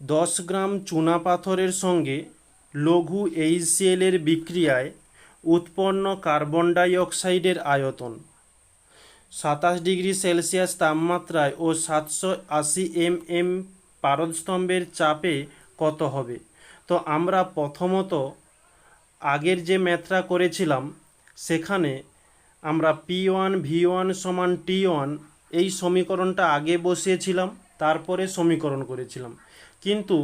দশ গ্রাম চুনাপাথরের সঙ্গে লঘু এইচসিএল এর বিক্রিয়ায় উৎপন্ন কার্বন ডাই অক্সাইডের আয়তন। সাতাশ ডিগ্রি সেলসিয়াস তাপমাত্রায় ও সাতশো আশি এম এম পারদস্তম্ভের চাপে কত হবে? তো আমরা প্রথমত আগের যে ম্যাথটা করেছিলাম, সেখানে আমরা পি ওয়ান, ভি ওয়ান সমান টি ওয়ান, এই সমীকরণটা আগে বসিয়েছিলাম, তারপরে সমীকরণ করেছিলাম। কিন্তু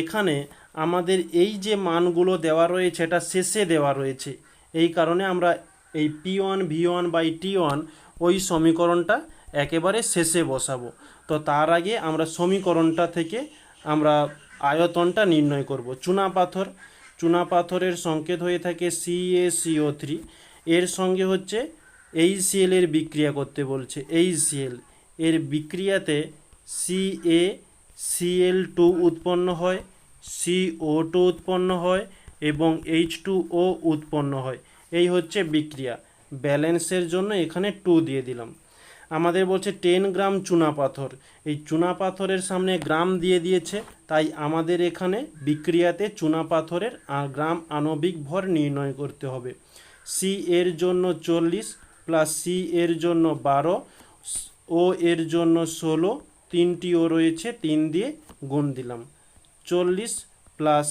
এখানে আমাদের এই যে মানগুলো দেওয়া রয়েছে, এটা শেষে দেওয়া রয়েছে। এই কারণে আমরা এই P one V one by T one ওই সমীকরণটা একেবারে শেষে বসাবো। তো তার আগে আমরা সমীকরণটা থেকে আমরা আয়তনটা নির্ণয় করব। চুনা পাথর, চুনা পাথরের সংকেত হয়ে থাকে সি এ সিও থ্রি এর সঙ্গে হচ্ছে এই সিএল এর বিক্রিয়া করতে বলছে এই সিএল এর বিক্রিয়াতে সি এ সিএল টু উৎপন্ন হয় সিও টু উৎপন্ন হয় এবং এইচ টু ও উৎপন্ন হয়। এই হচ্ছে বিক্রিয়া। ব্যালেন্সের জন্য এখানে টু দিয়ে দিলাম। আমাদের বলছে টেন গ্রাম চুনা পাথর। এই চুনা পাথরের সামনে গ্রাম দিয়ে দিয়েছে, তাই আমাদের এখানে বিক্রিয়াতে চুনা পাথরের গ্রাম আণবিক ভর নির্ণয় করতে হবে। সি এর জন্য চল্লিশ প্লাস সি এর জন্য বারো ও এর জন্য ষোলো তিনটি ও রয়েছে, তিন দিয়ে গুণ দিলাম। চল্লিশ প্লাস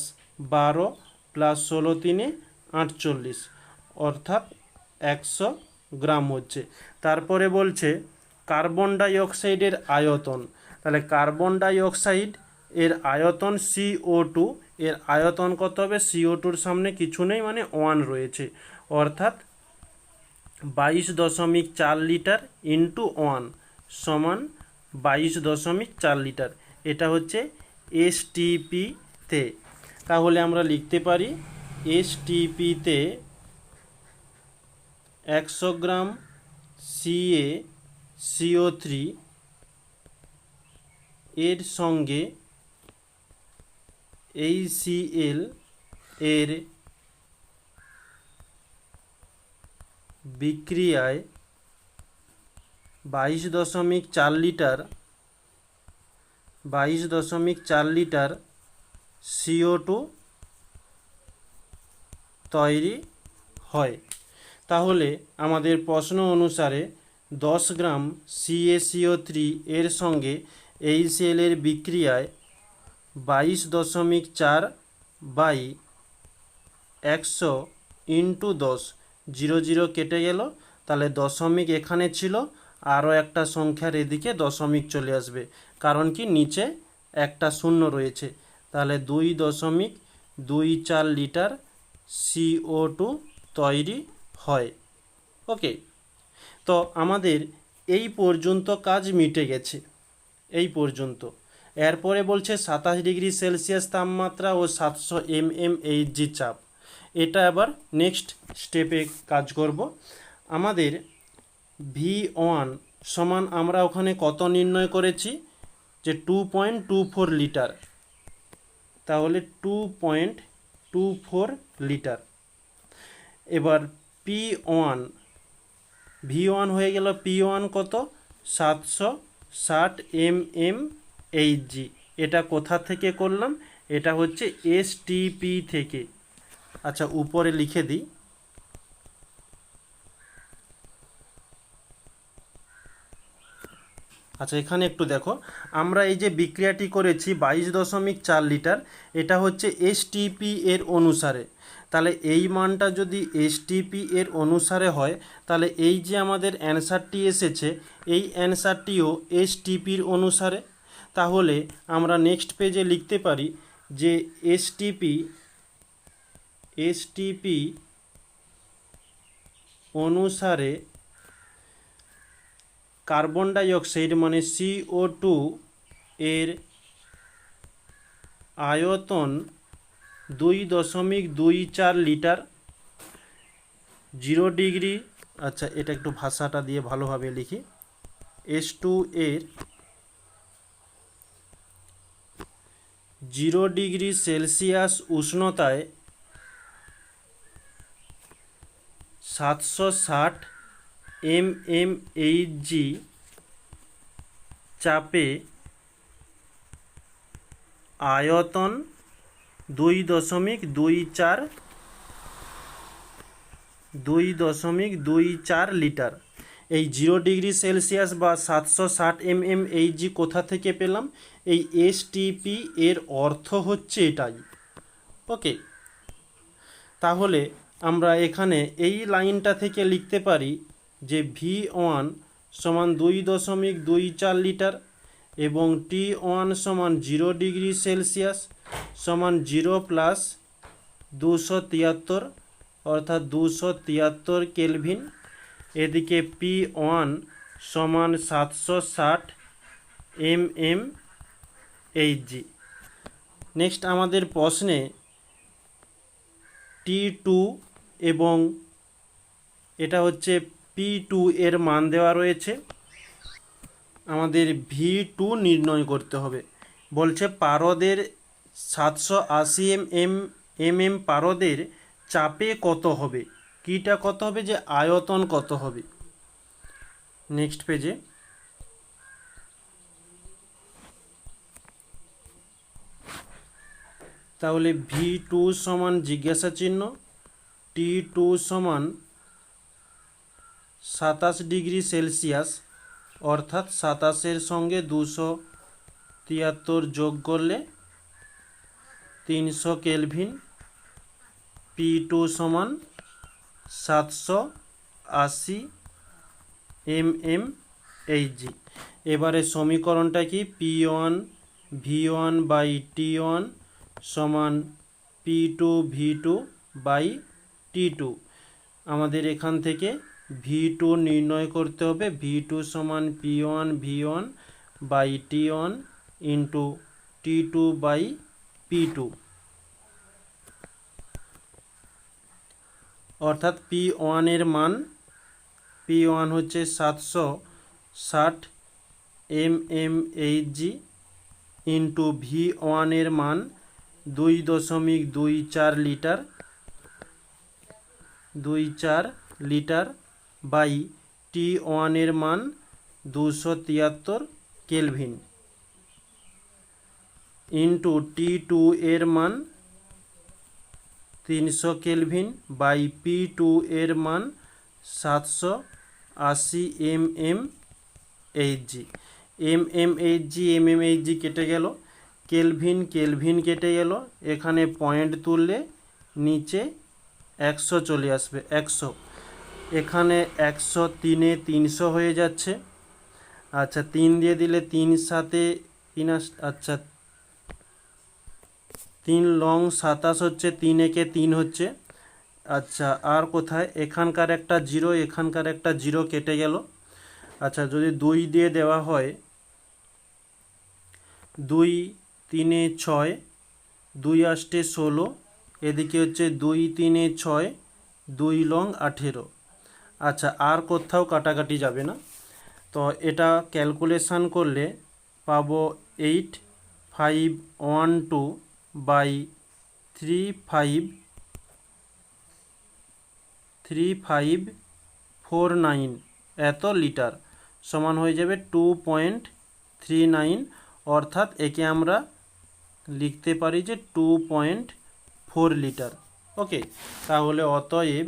বারো প্লাস ষোলো তিনে আটচল্লিশ। অর্থাৎ একশো গ্রাম হচ্ছে। তারপরে বলছে কার্বন ডাই অক্সাইডের আয়তন। তাহলে কার্বন ডাই অক্সাইড এর আয়তন সিও টু এর আয়তন কত হবে? সিও টুর সামনে কিছু নেই মানে ওয়ান রয়েছে। অর্থাৎ বাইশ দশমিক চার লিটার ইন্টু ওয়ান সমান বাইশ দশমিক চার লিটার। এটা হচ্ছে এসটিপিতে তাহলে আমরা লিখতে পারি এসটিপিতে একশো গ্রাম সিএ সিও থ্রি এর সঙ্গে এই সিএল এর বিক্রিয়ায় বাইশ দশমিক চার লিটার, বাইশ দশমিক চার লিটার সিও টু তৈরি হয়। তাহলে আমাদের প্রশ্ন অনুসারে দশ গ্রাম সিএসিও থ্রি এর সঙ্গে এই সেলের বিক্রিয়ায় বাইশ দশমিক চার বাই একশো ইন্টু দশ, জিরো জিরো কেটে গেল। তাহলে দশমিক এখানে ছিল আরও একটা সংখ্যার এদিকে দশমিক চলে আসবে, কারণ কি নিচে একটা শূন্য রয়েছে। তাহলে দুই দশমিক দুই চার লিটার সিও টু তৈরি হয়। ওকে তো আমাদের এই পর্যন্ত কাজ মিটে গেছে, এই পর্যন্ত। এরপরে বলছে সাতাশ ডিগ্রি সেলসিয়াস তাপমাত্রা ও সাতশো এম এম এইচ জি চাপ। এটা আবার নেক্সট স্টেপে কাজ করব। আমাদের ভি ওয়ান সমান আমরা ওখানে কত নির্ণয় করেছি? যে two point two four litre তাহলে two point two four litre এবার পি ওয়ান ভি ওয়ান হয়ে গেল পি ওয়ান কত? সাতশো ষাট এম এম এইচ জি এটা কোথা থেকে করলাম? এটা হচ্ছে এস টিপি থেকে। আচ্ছা উপরে লিখে দিই। আচ্ছা এখানে একটু দেখো। আমরা এই যে বিক্রিয়াটি করেছি বাইশ দশমিক চার লিটার, এটা হচ্ছে এসটিপি এর অনুসারে। তাহলে এই মানটা যদি এসটিপি এর অনুসারে হয়, তাহলে এই যে আমাদের অ্যান্সারটি এসেছে, এই অ্যান্সারটিও এসটিপির অনুসারে। তাহলে আমরা নেক্সট পেজে লিখতে পারি যে এসটিপি এসটিপি অনুসারে কার্বন ডাই অক্সাইড মানে সিও টু এর আয়তন দুই দশমিক দুই চার লিটার। জিরো ডিগ্রি আচ্ছা এটা একটু ভাষাটা দিয়ে ভালোভাবে লিখি। এস টু এর জিরো ডিগ্রি সেলসিয়াস উষ্ণতায় সাতশো ষাট এম এম এইচ জি চাপে আয়তন দুই দশমিক দুই চার, দুই দশমিক দুই চার লিটার। এই জিরো ডিগ্রি সেলসিয়াস বা সাতশো ষাট এম এম এই জি কোথা থেকে পেলাম? এই এসটিপি এর অর্থ হচ্ছে এটাই। ওকে, তাহলে আমরা এখানে এই লাইনটা থেকে লিখতে পারি যে ভি ওয়ান সমান দুই দশমিক দুই চার লিটার এবং টি ওয়ান সমান জিরো ডিগ্রি সেলসিয়াস সমান জিরো প্লাস দুশো তিয়াত্তর অর্থাৎ দুশো তিয়াত্তর কেলভিন। এদিকে পি ওয়ান সমান সাতশো ষাট M M H G next আমাদের প্রশ্নে টি টু এবং এটা হচ্ছে পি টু এর মান দেওয়া রয়েছে। আমাদের ভি টু নির্ণয় করতে হবে। বলছে পারদের সাতশো আশি এম এম এম এম পারদের চাপে কত হবে? কিটা কত হবে যে আয়তন কত হবে? নেক্সট পেজে তাহলে ভি টু সমান জিজ্ঞাসা চিহ্ন টি টু সমান সাতাশ ডিগ্রি সেলসিয়াস, অর্থাৎ সাতাশের সঙ্গে দুশো তিয়াত্তর যোগ করলে তিনশো কেলভিন, পি টু সমান সাতশো আশি এম এম এইচ জি। এবারে সমীকরণটা কি? P one, V one by T one সমান P two V two by T two. আমাদের এখান থেকে ভি টু নির্ণয় করতে হবে। ভি টু সমান P one V one by T one into T two by P two অর্থাৎ P ওয়ানের মান পি ওয়ান হচ্ছে সাতশো ষাট M M H G into V ওয়ানের মান দুই দশমিক দুই চার লিটার, দুই চার লিটার বাই টি ওয়ানের মান দুশো তিয়াত্তর কেলভিন। ইন্টু টি টু এর মান তিনশো কেলভিন বাই পি টু এর মান সাতশো আশি M M H G. M M H G, M M H G কেটে গেল। কেলভিন কেলভিন কেটে গেল। এখানে পয়েন্ট তুললে নিচে একশো চলে আসবে, একশো। এখানে একশো তিনে তিনশো হয়ে যাচ্ছে। আচ্ছা তিন দিয়ে দিলে তিন সাথে তিন আচ্ছা তিন লং সাতাশ হচ্ছে, তিন একে তিন হচ্ছে। আচ্ছা আর কোথায়? এখানকার একটা জিরো, এখানকার একটা জিরো কেটে গেল। আচ্ছা যদি দুই দিয়ে দেওয়া হয়, দুই তিনে ছয়, দুই আষ্টে ষোলো, এদিকে হচ্ছে দুই তিনে ছয়, দুই লং আঠেরো। আচ্ছা আর কোথাও কাটাকাটি যাবে না। তো এটা ক্যালকুলেশান করলে পাবো eight five one two by three five three five four nine এত লিটার সমান হয়ে যাবে টু পয়েন্ট থ্রি নাইন অর্থাৎ একে আমরা লিখতে পারি যে two point four litre okay তাহলে অতএব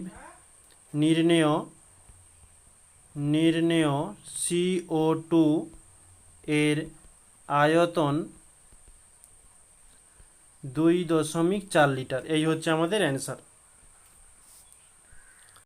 নির্ণেয় নির্ণেয় সিও টু এর আয়তন দুই দশমিক চার লিটার। এই হচ্ছে আমাদের অ্যান্সার